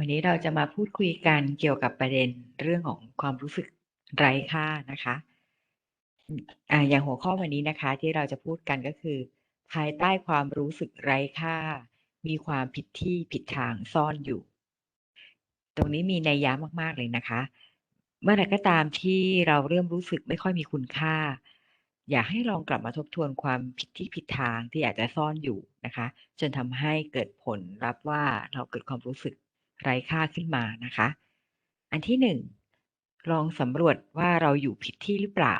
วันนี้เราจะมาพูดคุยกันเกี่ยวกับประเด็นเรื่องของความรู้สึกไร้ค่านะคะอ่าอย่างหัวข้อวันนี้นะคะ ที่เราจะพูดกันก็คือ ภายใต้ความรู้สึกไร้ค่า มีความผิดที่ผิดทางซ่อนอยู่ ตรงนี้มีนัยยะมาก ๆ เลยนะคะ เมื่อไรก็ตามที่เราเริ่มรู้สึกไม่ค่อยมีคุณค่า อยากให้ลองกลับมาทบทวนความผิดที่ผิดทางที่อาจจะซ่อนอยู่นะคะ จนทำให้เกิดผลลัพธ์ว่าเราเกิดความรู้สึก ไร้ค่าขึ้นมานะคะ อันที่หนึ่งลองสำรวจว่าเราอยู่ผิดที่หรือเปล่า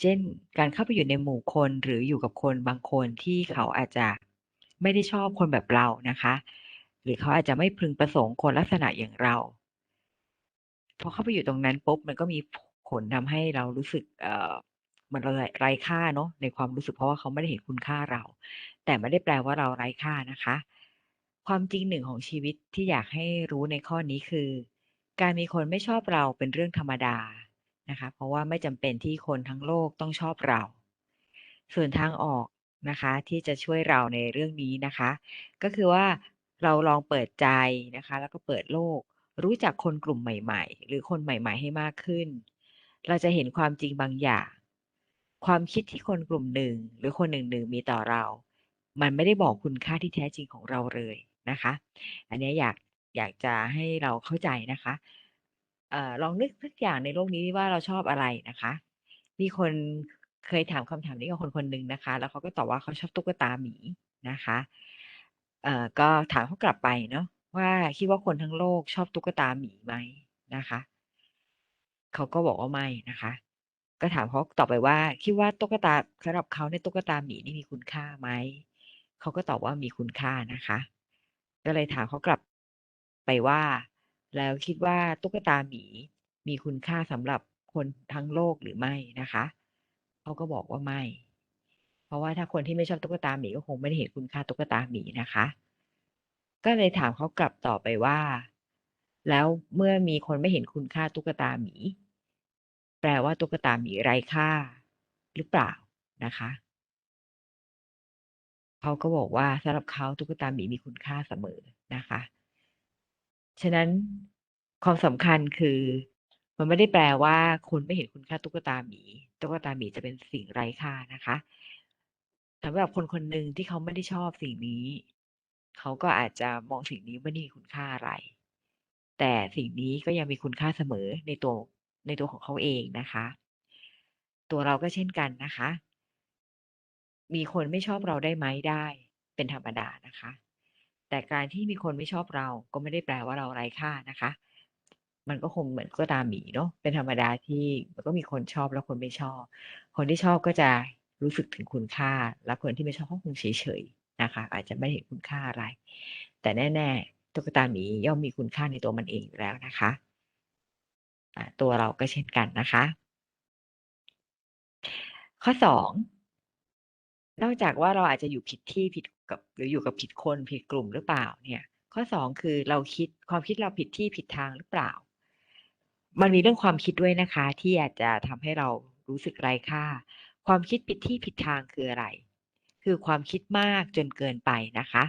เช่น การเข้าไปอยู่ในหมู่คนหรืออยู่กับคนบางคนที่เขาอาจจะไม่ได้ชอบคนแบบเรานะคะ หรือเขาอาจจะไม่พึงประสงค์คนลักษณะอย่างเรา พอเข้าไปอยู่ตรงนั้นปุ๊บมันก็มีผลทำให้เรารู้สึกเอ่อมันไร้ค่าเนาะในความรู้สึกเพราะว่าเขาไม่ได้เห็นคุณค่าเรา แต่ไม่ได้แปลว่าเราไร้ค่านะคะ ความจริงหนึ่งของชีวิตที่อยากให้รู้ในข้อนี้คือ การมีคนไม่ชอบเราเป็นเรื่องธรรมดานะคะ เพราะว่าไม่จำเป็นที่คนทั้งโลกต้องชอบเรา ส่วนทางออกนะคะที่จะช่วยเราในเรื่องนี้นะคะ ก็คือว่าเราลองเปิดใจนะคะ แล้วก็เปิดโลก รู้จักคนกลุ่มใหม่ ๆ หรือคนใหม่ ๆ ให้มากขึ้น เราจะเห็นความจริงบางอย่าง ความคิดที่คนกลุ่มหนึ่ง หรือคนหนึ่งๆมีต่อเรา มันไม่ได้บอกคุณค่าที่แท้จริงของเราเลย นะคะ อันนี้อยากอยากจะให้เราเข้าใจนะคะ เอ่อ ลองนึกสักอย่างในโลกนี้ว่าเราชอบอะไรนะคะ มีคนเคยถามคำถามนี้กับคนคนหนึ่งนะคะ แล้วเขาก็ตอบว่าเขาชอบตุ๊กตาหมีนะคะ เอ่อ ก็ถามเขากลับไปเนาะว่าคิดว่าคนทั้งโลกชอบตุ๊กตาหมีไหมนะคะ เขาก็บอกว่าไม่นะคะ ก็ถามเขาต่อไปว่า คิดว่าตุ๊กตาสำหรับเขาเนี่ยตุ๊กตาหมีนี่มีคุณค่าไหม เขาก็ตอบว่ามีคุณค่านะคะ ก็เลยถามเขากลับไปว่า แล้วคิดว่าตุ๊กตาหมีมีคุณค่าสำหรับคนทั้งโลกหรือไม่นะคะเขาก็บอกว่าไม่ เพราะว่าถ้าคนที่ไม่ชอบตุ๊กตาหมีก็คงไม่ได้เห็นคุณค่าตุ๊กตาหมีนะคะ ก็เลยถามเขากลับต่อไปว่า แล้วเมื่อมีคนไม่เห็นคุณค่าตุ๊กตาหมี แปลว่าตุ๊กตาหมีไร้ค่าหรือเปล่านะคะ เขาก็บอกว่าสำหรับเขาตุ๊กตาหมีมีคุณค่าเสมอนะคะ ฉะนั้นความสำคัญคือ มันไม่ได้แปลว่าคุณไม่เห็นคุณค่าตุ๊กตาหมี ตุ๊กตาหมีจะเป็นสิ่งไร้ค่านะคะสำหรับคนคนหนึ่งที่เขาไม่ได้ชอบสิ่งนี้ เขาก็อาจจะมองสิ่งนี้ไม่ได้มีคุณค่าอะไร แต่สิ่งนี้ก็ยังมีคุณค่าเสมอในตัวในตัวของเขาเองนะคะ ตัวเราก็เช่นกันนะคะ มีคนไม่ชอบเราได้ไหมได้เป็นธรรมดานะคะ แต่การที่มีคนไม่ชอบเราก็ไม่ได้แปลว่าเราไร้ค่านะคะ มันก็คงเหมือนตุ๊กตาหมีเนาะเป็นธรรมดาที่มันก็มีคนชอบและคนไม่ชอบ คนที่ชอบก็จะรู้สึกถึงคุณค่า และคนที่ไม่ชอบก็คงเฉยๆนะคะ อาจจะไม่เห็นคุณค่าอะไร แต่แน่ๆตุ๊กตาหมีย่อมมีคุณค่าในตัวมันเองอยู่แล้วนะคะตัวเราก็เช่นกันนะคะ ข้อ 2 นอกจากว่าเราอาจจะอยู่ผิดที่ผิดกับ หรืออยู่กับผิดคนผิดกลุ่มหรือเปล่าเนี่ย ข้อ2คือเราคิดความคิดเราผิดที่ผิดทางหรือเปล่า มันมีเรื่องความคิดด้วยนะคะ ที่อาจจะทำให้เรารู้สึกไร้ค่า ความคิดผิดที่ผิดทางคืออะไร คือความคิดมากจนเกินไปนะคะ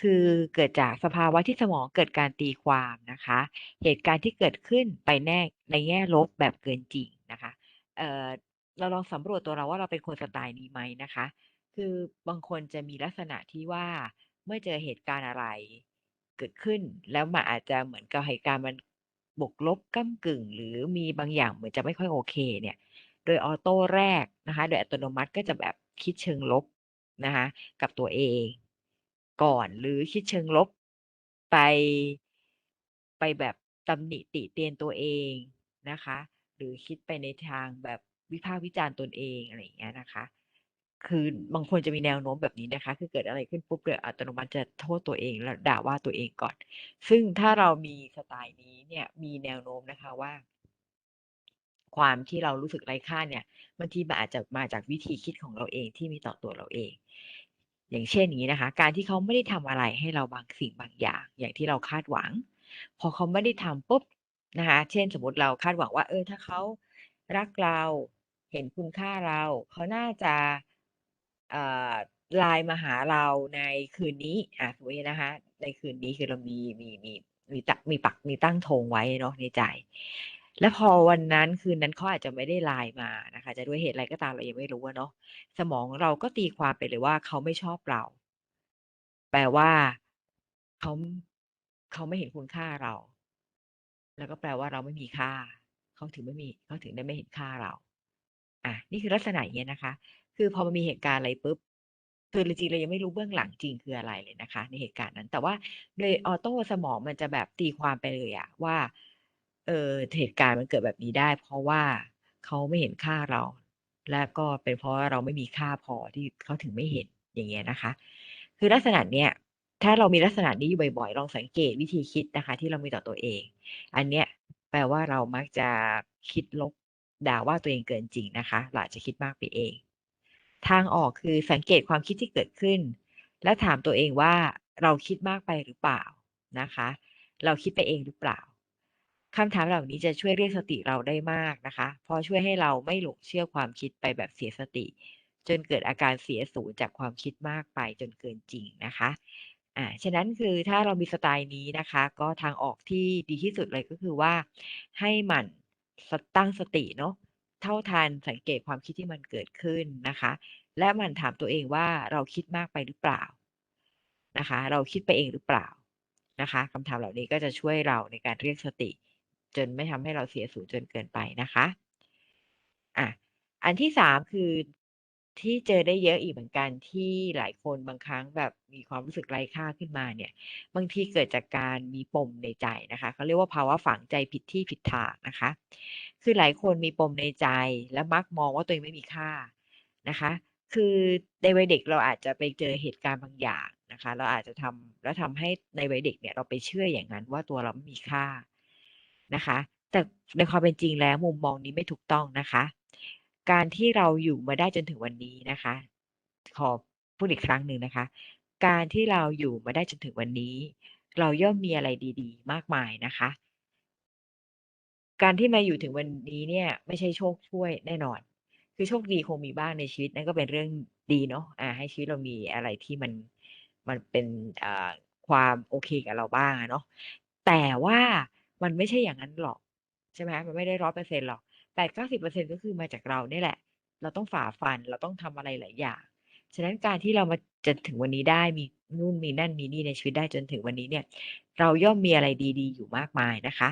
คือเกิดจากสภาวะที่สมองเกิดการตีความนะคะ เหตุการณ์ที่เกิดขึ้นไปแน่ในแง่ลบแบบเกินจริงนะคะเอ่อเราลองสำรวจตัวเราว่าเราเป็นคนสไตล์นี้ไหมนะคะ คือบางคนจะมีลักษณะที่ว่า เมื่อเจอเหตุการณ์อะไรเกิดขึ้น แล้วมันอาจจะเหมือนกับเหตุการณ์มันบวกลบก้ำกึ่ง หรือมีบางอย่างเหมือนจะไม่ค่อยโอเคเนี่ย โดยออโต้แรกนะคะ โดยอัตโนมัติก็จะแบบคิดเชิงลบนะคะกับตัวเอง ก่อนหรือคิดเชิงลบไปไปแบบตำหนิติเตียนตัวเองนะคะ หรือคิดไปในทางแบบวิพากษ์วิจารณ์ตนเองอะไรอย่างเงี้ยนะคะ คือบางคนจะมีแนวโน้มแบบนี้นะคะ คือเกิดอะไรขึ้นปุ๊บโดยอัตโนมัติจะโทษตัวเองแล้วด่าว่าตัวเองก่อน ซึ่งถ้าเรามีสไตล์นี้เนี่ยมีแนวโน้มนะคะว่า ความที่เรารู้สึกไร้ค่าเนี่ยบางทีมันอาจจะมาจากวิธีคิดของเราเองที่มีต่อตัวเราเอง อย่างเช่นอย่างงี้นะคะ การที่เขาไม่ได้ทำอะไรให้เราบางสิ่งบางอย่าง อย่างที่เราคาดหวัง พอเขาไม่ได้ทำปุ๊บนะคะ เช่นสมมติเราคาดหวังว่า เออถ้าเขารักเรา เห็นคุณค่าเรา เขาน่าจะ ไลน์มาหาเราในคืนนี้อ่าสมมตินะคะ ในคืนนี้คือเรามีมีมีมีตมีปักมีตั้งธงไว้เนาะในใจ แล้วพอวันนั้นคืนนั้นเขาอาจจะไม่ได้ไลน์มานะคะ จะด้วยเหตุอะไรก็ตามเรายังไม่รู้เนาะสมองเราก็ตีความไปเลยว่าเขาไม่ชอบเรา แปลว่าเขาเขาไม่เห็นคุณค่าเรา แล้วก็แปลว่าเราไม่มีค่า เขาถึงไม่มีเขาถึงได้ไม่เห็นค่าเรา อะนี่คือลักษณะอย่างเงี้ยนะคะ คือพอมันมีเหตุการณ์อะไรปุ๊บคือจริงๆเรายังไม่รู้เบื้องหลังจริงคืออะไรเลยนะคะ ในเหตุการณ์นั้น แต่ว่าโดยออโต้สมองมันจะแบบตีความไปเลยอะว่า เออเหตุการณ์มันเกิดแบบนี้ได้ เพราะว่าเขาไม่เห็นค่าเรา และก็เป็นเพราะว่าเราไม่มีค่าพอที่เขาถึงไม่เห็นอย่างเงี้ยนะคะ คือลักษณะเนี้ยถ้าเรามีลักษณะนี้อยู่บ่อยๆลองสังเกตวิธีคิดนะคะ ที่เรามีต่อตัวเอง อันเนี้ยแปลว่าเรามักจะคิดลบ ด่าว่าตัวเองเกินจริงนะคะเราอาจจะคิดมากไปเอง ทางออกคือสังเกตความคิดที่เกิดขึ้น และถามตัวเองว่าเราคิดมากไปหรือเปล่านะคะ เราคิดไปเองหรือเปล่าคำถามเหล่านี้จะช่วยเรียกสติเราได้มากนะคะ เพราะช่วยให้เราไม่หลงเชื่อความคิดไปแบบเสียสติ จนเกิดอาการเสียสูญจากความคิดมากไปจนเกินจริงนะคะ อ่า ฉะนั้นคือถ้าเรามีสไตล์นี้นะคะ ก็ทางออกที่ดีที่สุดเลยก็คือว่า ให้หมั่น ตั้งสติเนาะเท่าทันสังเกตความคิดที่มันเกิดขึ้นนะคะ และมันถามตัวเองว่าเราคิดมากไปหรือเปล่านะคะ เราคิดไปเองหรือเปล่านะคะคำถามเหล่านี้ก็จะช่วยเราในการเรียกสติ จนไม่ทำให้เราเสียสูญจนเกินไปนะคะอะอันที่สามคือ ที่เจอได้เยอะอีกเหมือนกันที่หลายคนบางครั้งแบบมีความรู้สึกไร้ค่าขึ้นมาเนี่ย บางทีเกิดจากการมีปมในใจนะคะเขาเรียกว่าภาวะฝังใจผิดที่ผิดทางนะคะ คือหลายคนมีปมในใจและมักมองว่าตัวเองไม่มีค่านะคะ คือในวัยเด็กเราอาจจะไปเจอเหตุการณ์บางอย่างนะคะ เราอาจจะทำแล้วทำให้ในวัยเด็กเนี่ยเราไปเชื่ออย่างนั้นว่าตัวเราไม่มีค่านะคะ แต่ในความเป็นจริงแล้วมุมมองนี้ไม่ถูกต้องนะคะ การที่เราอยู่มาได้จนถึงวันนี้นะคะ ขอพูดอีกครั้งหนึ่งนะคะ การที่เราอยู่มาได้จนถึงวันนี้ เราย่อมมีอะไรดีๆ มากมายนะคะ การที่มาอยู่ถึงวันนี้เนี่ย ไม่ใช่โชคช่วยแน่นอน คือโชคดีคงมีบ้างในชีวิตนั่นก็เป็นเรื่องดีเนาะอ่า ให้ชีวิตเรามีอะไรที่มันมันเป็นอ่าความโอเคกับเราบ้างเนาะแต่ว่ามันไม่ใช่อย่างนั้นหรอก ใช่ไหมมันไม่ได้ร้อยเปอร์เซ็นหรอก แปดเก้าสิบเปอร์เซ็นก็คือมาจากเราเนี่ยแหละ เราต้องฝ่าฟันเราต้องทำอะไรหลายอย่าง ฉะนั้นการที่เรามาจนถึงวันนี้ได้มีนู่นมีนั่นมีนี่ในชีวิตได้จนถึงวันนี้เนี่ย เราย่อมมีอะไรดีๆ อยู่มากมายนะคะ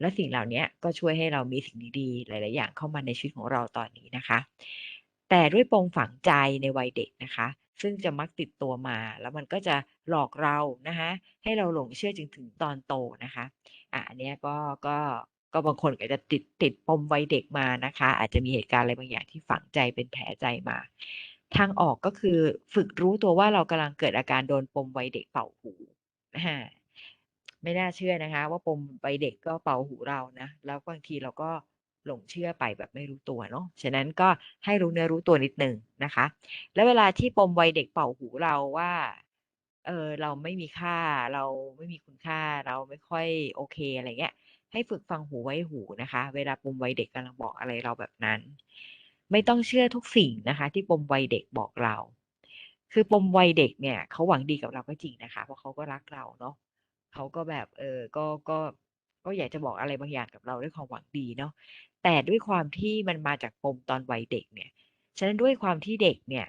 และสิ่งเหล่านี้ก็ช่วยให้เรามีสิ่งดีๆ หลาย ๆ อย่างเข้ามาในชีวิตของเราตอนนี้นะคะ แต่ด้วยปมฝังใจในวัยเด็กนะคะ ซึ่งจะมักติดตัวมา แล้วมันก็จะหลอกเรานะคะ ให้เราหลงเชื่อจนถึงตอนโตนะคะอะอันนี้ก็ก็ ก็บางคนก็จะติดติดปมวัยเด็กมานะคะ อาจจะมีเหตุการณ์อะไรบางอย่างที่ฝังใจเป็นแผลใจมา ทางออกก็คือฝึกรู้ตัวว่าเรากำลังเกิดอาการโดนปมวัยเด็กเป่าหูไม่น่าเชื่อนะคะ ว่าปมวัยเด็กก็เป่าหูเรานะแล้วบางทีเราก็หลงเชื่อไปแบบไม่รู้ตัวเนาะฉะนั้นก็ให้รู้เนื้อรู้ตัวนิดนึงนะคะ แล้วเวลาที่ปมวัยเด็กเป่าหูเราว่าเออเราไม่มีค่าเราไม่มีคุณค่าเราไม่ค่อยโอเคอะไรเงี้ย ให้ฝึกฟังหูไว้หูนะคะ เวลาปมวัยเด็กกำลังบอกอะไรเราแบบนั้น ไม่ต้องเชื่อทุกสิ่งนะคะ ที่ปมวัยเด็กบอกเรา คือปมวัยเด็กเนี่ยเขาหวังดีกับเราก็จริงนะคะ เพราะเขาก็รักเราเนาะเขาก็แบบเออก็ก็ก็อยากจะบอกอะไรบางอย่างกับเราด้วยความหวังดีเนาะแต่ด้วยความที่มันมาจากปมตอนวัยเด็กเนี่ย ฉะนั้นด้วยความที่เด็กเนี่ย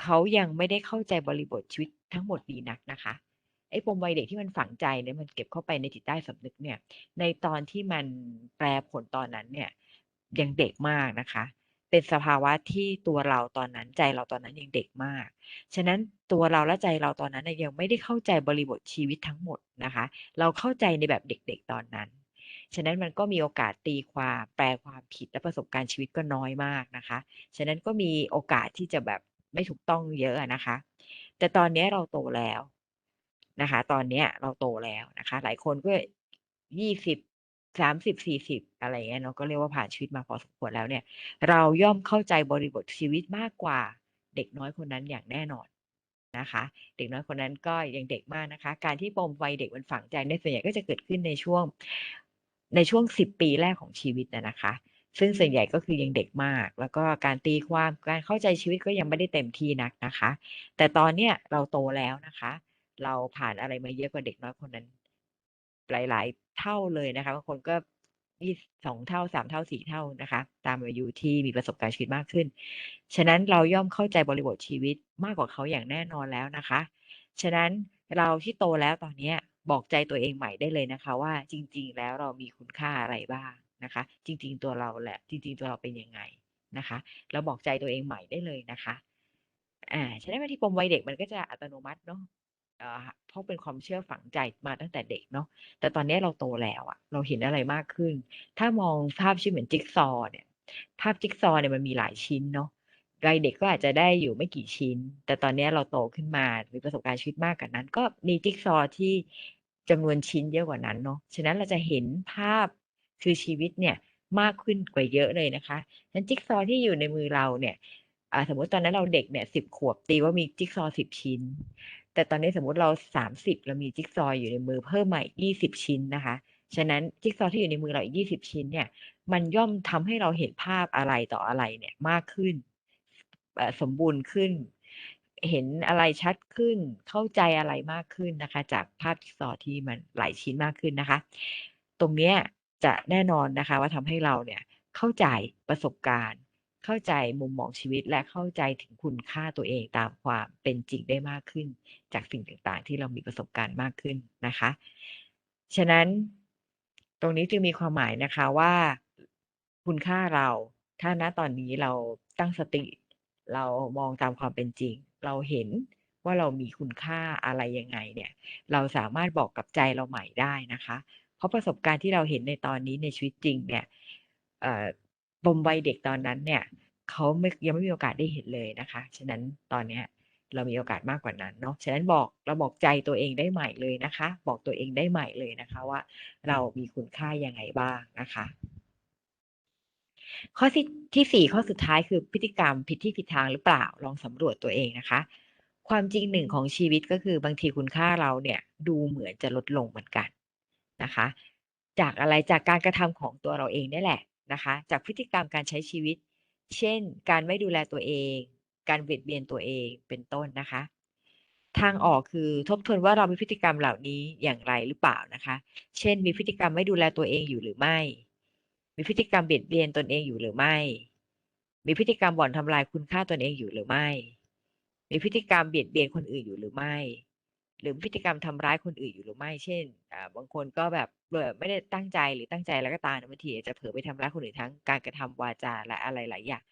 เขายังไม่ได้เข้าใจบริบทชีวิตทั้งหมดดีนักนะคะ อ้ปมวัยเด็กที่มันฝังใจเนี่ยมันเก็บเข้าไปในจิตใต้สำนึกเนี่ย ในตอนที่มันแปรผลตอนนั้นเนี่ยยังเด็กมากนะคะ เป็นสภาวะที่ตัวเราตอนนั้นใจเราตอนนั้นยังเด็กมาก ฉะนั้นตัวเราและใจเราตอนนั้นยังไม่ได้เข้าใจบริบทชีวิตทั้งหมดนะคะ เราเข้าใจในแบบเด็กๆตอนนั้นฉะนั้นมันก็มีโอกาสตีความแปลความผิดและประสบการณ์ชีวิตก็น้อยมากนะคะ ฉะนั้นก็มีโอกาสที่จะแบบไม่ถูกต้องเยอะนะคะ แต่ตอนนี้เราโตแล้ว นะคะ ตอนนี้เราโตแล้วนะคะ หลายคนก็ยี่สิบสามสิบสี่สิบอะไรเงี้ยเนาะก็เรียกว่าผ่านชีวิตมาพอสมควรแล้วเนี่ย เราย่อมเข้าใจบริบทชีวิตมากกว่าเด็กน้อยคนนั้นอย่างแน่นอนนะคะ เด็กน้อยคนนั้นก็ยังเด็กมากนะคะ การที่ปมวัยเด็กมันฝังใจในส่วนใหญ่ก็จะเกิดขึ้นในช่วงในช่วงสิบปีแรกของชีวิตนะคะ ซึ่งส่วนใหญ่ก็คือยังเด็กมาก แล้วก็การตีความการเข้าใจชีวิตก็ยังไม่ได้เต็มที่นักนะคะ แต่ตอนเนี้ยเราโตแล้วนะคะ เราผ่านอะไรมาเยอะกว่าเด็กน้อยคนนั้น หลาย ๆ เท่าเลยนะคะบางคนก็ยี่สองเท่าสามเท่าสี่เท่านะคะ ตามอายุที่มีประสบการณ์ชีวิตมากขึ้น ฉะนั้นเราย่อมเข้าใจบริบทชีวิตมากกว่าเขาอย่างแน่นอนแล้วนะคะ ฉะนั้นเราที่โตแล้วตอนเนี้ยบอกใจตัวเองใหม่ได้เลยนะคะ ว่าจริง ๆ แล้วเรามีคุณค่าอะไรบ้างนะคะ จริง ๆ ตัวเราแหละจริง ๆ ตัวเราเป็นยังไงนะคะเราบอกใจตัวเองใหม่ได้เลยนะคะอ่าฉะนั้นบางทีปมวัยเด็กมันก็จะอัตโนมัติเนาะ เพราะเป็นความเชื่อฝังใจมาตั้งแต่เด็กเนาะแต่ตอนนี้เราโตแล้วอะเราเห็นอะไรมากขึ้น ถ้ามองภาพชีวิตเหมือนจิ๊กซอว์เนี่ย ภาพจิ๊กซอว์เนี่ยมันมีหลายชิ้นเนาะวัยเด็กก็อาจจะได้อยู่ไม่กี่ชิ้น แต่ตอนนี้เราโตขึ้นมามีประสบการณ์ชีวิตมากกว่านั้น ก็มีจิ๊กซอว์ที่จำนวนชิ้นเยอะกว่านั้นเนาะฉะนั้นเราจะเห็นภาพคือชีวิตเนี่ยมากขึ้นกว่าเยอะเลยนะคะฉะนั้นจิ๊กซอว์ที่อยู่ในมือเราเนี่ยสมมติตอนนั้นเราเด็กเนี่ยสิบขวบตีว่ามีจิ๊กซอสิบชิ้น แต่ตอนนี้สมมติเราสามสิบเรามีจิ๊กซออยู่ในมือเพิ่มใหม่ยี่สิบชิ้นนะคะ ฉะนั้นจิ๊กซอที่อยู่ในมือเราอีกยี่สิบชิ้นเนี่ย มันย่อมทำให้เราเห็นภาพอะไรต่ออะไรเนี่ยมากขึ้น สมบูรณ์ขึ้น เห็นอะไรชัดขึ้น เข้าใจอะไรมากขึ้นนะคะ จากภาพจิ๊กซอที่มันหลายชิ้นมากขึ้นนะคะ ตรงเนี้ยจะแน่นอนนะคะว่าทำให้เราเนี่ยเข้าใจประสบการณ์ เข้าใจมุมมองชีวิตและเข้าใจถึงคุณค่าตัวเองตามความเป็นจริงได้มากขึ้น จากสิ่งต่างๆ ที่เรามีประสบการณ์มากขึ้นนะคะ ฉะนั้นตรงนี้จึงมีความหมายนะคะว่าคุณค่าเรา ถ้าณตอนนี้เราตั้งสติ เรามองตามความเป็นจริง เราเห็นว่าเรามีคุณค่าอะไรยังไงเนี่ย เราสามารถบอกกับใจเราใหม่ได้นะคะ เพราะประสบการณ์ที่เราเห็นในตอนนี้ในชีวิตจริงเนี่ย ปมวัยเด็กตอนนั้นเนี่ยเขาไม่ยังไม่มีโอกาสได้เห็นเลยนะคะ ฉะนั้นตอนเนี้ยเรามีโอกาสมากกว่านั้นเนาะ ฉะนั้นบอกเราบอกใจตัวเองได้ใหม่เลยนะคะ บอกตัวเองได้ใหม่เลยนะคะว่า เรามีคุณค่ายังไงบ้างนะคะ ข้อที่ที่สี่ข้อสุดท้ายคือพฤติกรรมผิดที่ผิดทางหรือเปล่าลองสำรวจตัวเองนะคะ ความจริงหนึ่งของชีวิตก็คือบางทีคุณค่าเราเนี่ย ดูเหมือนจะลดลงเหมือนกันนะคะ จากอะไรจากการกระทำของตัวเราเองนี่แหละ นะคะ จากพฤติกรรมการใช้ชีวิต เช่น การไม่ดูแลตัวเอง การเบียดเบียนตัวเองเป็นต้นนะคะ ทางออกคือทบทวนว่าเรามีพฤติกรรมเหล่านี้อย่างไรหรือเปล่านะคะ เช่น มีพฤติกรรมไม่ดูแลตัวเองอยู่หรือไม่ มีพฤติกรรมเบียดเบียนตนเองอยู่หรือไม่ มีพฤติกรรมบ่อนทำลายคุณค่าตนเองอยู่หรือไม่ มีพฤติกรรมเบียดเบียนคนอื่นอยู่หรือไม่ รือพฤติกรรมทำร้ายคนอื่นอยู่หรือไม่ เช่นบางคนก็แบบไม่ได้ตั้งใจหรือตั้งใจแล้วก็ตามบางทีจะเผลอไปทำร้ายคนอื่นทั้งการกระทำวาจาและอะไรหลายอย่าง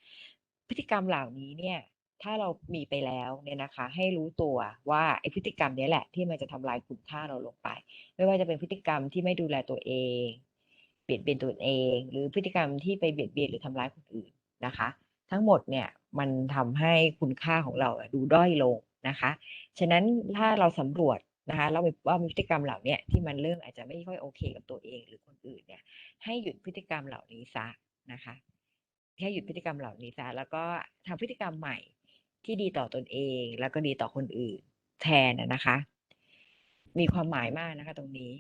พฤติกรรมเหล่านี้เนี่ย ถ้าเรามีไปแล้วเนี่ยนะคะ ให้รู้ตัวว่าไอ้พฤติกรรมนี้แหละที่มันจะทำลายคุณค่าเราลงไป ไม่ว่าจะเป็นพฤติกรรมที่ไม่ดูแลตัวเองเบียดเบียนตัวเอง หรือพฤติกรรมที่ไปเบียดเบียนหรือทำร้ายคนอื่นนะคะ ทั้งหมดเนี่ยมันทำให้คุณค่าของเราดูด้อยลง นะคะ ฉะนั้นถ้าเราสำรวจนะคะเราว่ามีพฤติกรรมเหล่านี้ที่มันเริ่มอาจจะไม่ค่อยโอเคกับตัวเองหรือคนอื่นเนี่ย ให้หยุดพฤติกรรมเหล่านี้ซะนะคะแค่หยุดพฤติกรรมเหล่านี้ซะแล้วก็ทำพฤติกรรมใหม่ที่ดีต่อตนเอง แล้วก็ดีต่อคนอื่นแทนนะคะ มีความหมายมากนะคะ ตรงนี้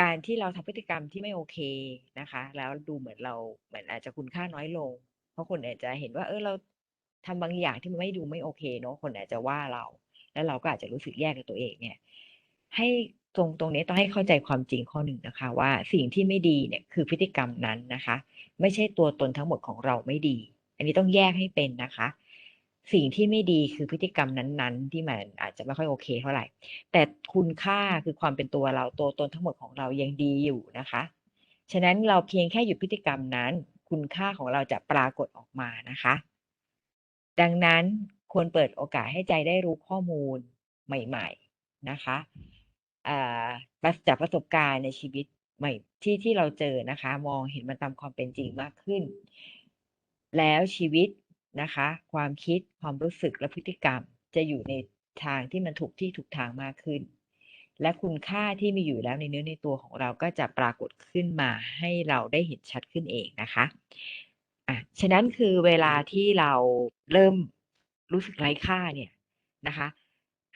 การที่เราทำพฤติกรรมที่ไม่โอเคนะคะ แล้วดูเหมือนเราเหมือนอาจจะคุณค่าน้อยลง เพราะคนอาจจะเห็นว่า เออเรา ทำบางอย่างที่มันไม่ดูไม่โอเคเนาะคนอาจจะว่าเรา แล้วเราก็อาจจะรู้สึกแย่กับตัวเองเนี่ย ให้ตรงตรงนี้ต้องให้เข้าใจความจริงข้อหนึ่งนะคะ ว่าสิ่งที่ไม่ดีเนี่ยคือพฤติกรรมนั้นนะคะ ไม่ใช่ตัวตนทั้งหมดของเราไม่ดี อันนี้ต้องแยกให้เป็นนะคะ สิ่งที่ไม่ดีคือพฤติกรรมนั้น ๆ ที่มันอาจจะไม่ค่อยโอเคเท่าไหร่ แต่คุณค่าคือความเป็นตัวเราตัวตนทั้งหมดของเรายังดีอยู่นะคะ ฉะนั้นเราเพียงแค่หยุดพฤติกรรมนั้น คุณค่าของเราจะปรากฏออกมานะคะ ดังนั้นควรเปิดโอกาสให้ใจได้รู้ข้อมูลใหม่ ๆนะคะจากประสบการณ์ในชีวิตใหม่ที่ที่เราเจอนะคะ มองเห็นมันตามความเป็นจริงมากขึ้น แล้วชีวิตนะคะ ความคิดความรู้สึกและพฤติกรรม จะอยู่ในทางที่มันถูกที่ถูกทางมากขึ้น และคุณค่าที่มีอยู่แล้วในเนื้อในตัวของเราก็จะปรากฏขึ้นมาให้เราได้เห็นชัดขึ้นเองนะคะ อะฉะนั้นคือเวลาที่เราเริ่มรู้สึกไร้ค่าเนี่ยนะคะ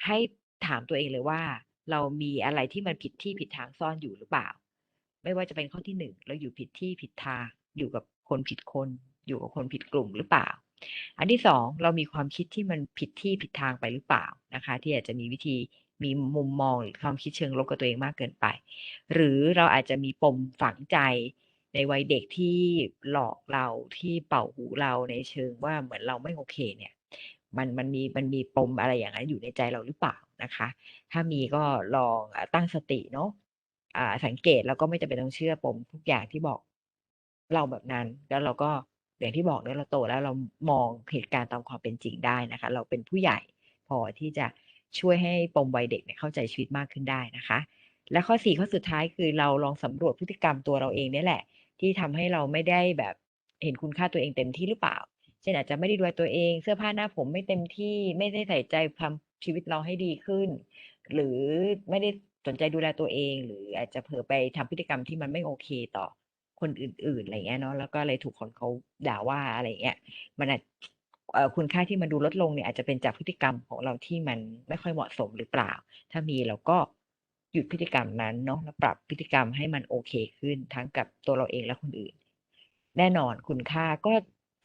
ให้ถามตัวเองเลยว่า เรามีอะไรที่มันผิดที่ผิดทางซ่อนอยู่หรือเปล่า ไม่ว่าจะเป็นข้อที่หนึ่งเราอยู่ผิดที่ผิดทางอยู่กับคนผิดคน อยู่กับคนผิดกลุ่มหรือเปล่า อันที่สองเรามีความคิดที่มันผิดที่ผิดทางไปหรือเปล่านะคะ ที่อาจจะมีวิธีมีมุมมองหรือความคิดเชิงลบกับตัวเองมากเกินไป หรือเราอาจจะมีปมฝังใจ ในวัยเด็กที่หลอกเราที่เป่าหูเราในเชิงว่าเหมือนเราไม่โอเคเนี่ย มันมันมีมันมีปมอะไรอย่างนั้นอยู่ในใจเราหรือเปล่านะคะ ถ้ามีก็ลองตั้งสติเนาะอ่าสังเกตแล้วก็ไม่จำเป็นต้องเชื่อปมทุกอย่างที่บอกเราแบบนั้น แล้วเราก็อย่างที่บอกเนาะเราโตแล้วเรามองเหตุการณ์ตามความเป็นจริงได้นะคะ เราเป็นผู้ใหญ่พอที่จะช่วยให้ปมวัยเด็กเนี่ยเข้าใจชีวิตมากขึ้นได้นะคะ และข้อสี่ข้อสุดท้ายคือเราลองสำรวจพฤติกรรมตัวเราเองเนี่ยแหละ ที่ทำให้เราไม่ได้แบบเห็นคุณค่าตัวเองเต็มที่หรือเปล่า เช่นอาจจะไม่ได้ดูแลตัวเอง เสื้อผ้าหน้าผมไม่เต็มที่ ไม่ได้ใส่ใจทำชีวิตเราให้ดีขึ้น หรือไม่ได้สนใจดูแลตัวเอง หรืออาจจะเผลอไปทำพฤติกรรมที่มันไม่โอเคต่อคนอื่นๆอะไรเงี้ยเนาะแล้วก็เลยถูกคนเขาด่าว่าอะไรเงี้ยมันอาจคุณค่าที่มันดูลดลงเนี่ยอาจจะเป็นจากพฤติกรรมของเราที่มันไม่ค่อยเหมาะสมหรือเปล่า ถ้ามีเราก็ หยุดพฤติกรรมนั้นเนาะแล้วปรับพฤติกรรมให้มันโอเคขึ้นทั้งกับตัวเราเองและคนอื่น แน่นอนคุณค่าก็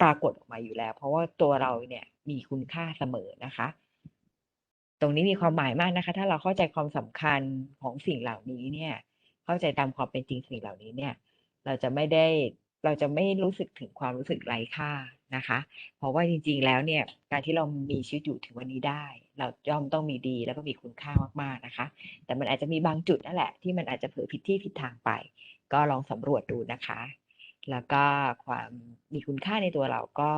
ปรากฏออกมาอยู่แล้ว เพราะว่าตัวเราเนี่ยมีคุณค่าเสมอนะคะ ตรงนี้มีความหมายมากนะคะ ถ้าเราเข้าใจความสำคัญของสิ่งเหล่านี้เนี่ย เข้าใจตามความเป็นจริงสิ่งเหล่านี้เนี่ย เราจะไม่ได้เราจะไม่รู้สึกถึงความรู้สึกไร้ค่านะคะ เพราะว่าจริง ๆ แล้วเนี่ย การที่เรามีชีวิตอยู่ถึงวันนี้ได้ เราย่อมต้องมีดีแล้วก็มีคุณค่ามากๆนะคะ แต่มันอาจจะมีบางจุดนั่นแหละที่มันอาจจะเผลอผิดที่ผิดทางไป ก็ลองสำรวจดูนะคะ แล้วก็ความมีคุณค่าในตัวเราก็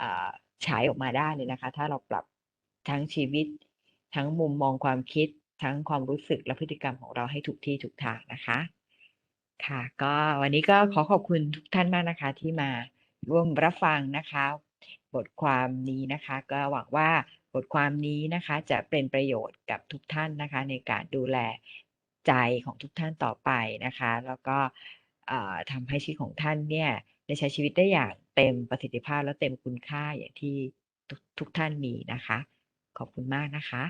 อ่าฉายออกมาได้เลยนะคะ ถ้าเราปรับทั้งชีวิต ทั้งมุมมองความคิด ทั้งความรู้สึกและพฤติกรรมของเราให้ถูกที่ถูกทางนะคะ ค่ะ ก็วันนี้ก็ขอขอบคุณทุกท่านมากนะคะ ที่มาร่วมรับฟังนะคะ บทความนี้นะคะ ก็หวังว่า บทความนี้นะคะจะเป็นประโยชน์กับทุกท่านนะคะ ในการดูแลใจของทุกท่านต่อไปนะคะ แล้วก็อ่าทำให้ชีวิตของท่านเนี่ยได้ใช้ชีวิตได้อย่างเต็มประสิทธิภาพและเต็มคุณค่าอย่างที่ทุกท่านมีนะคะ ขอบคุณมากนะคะ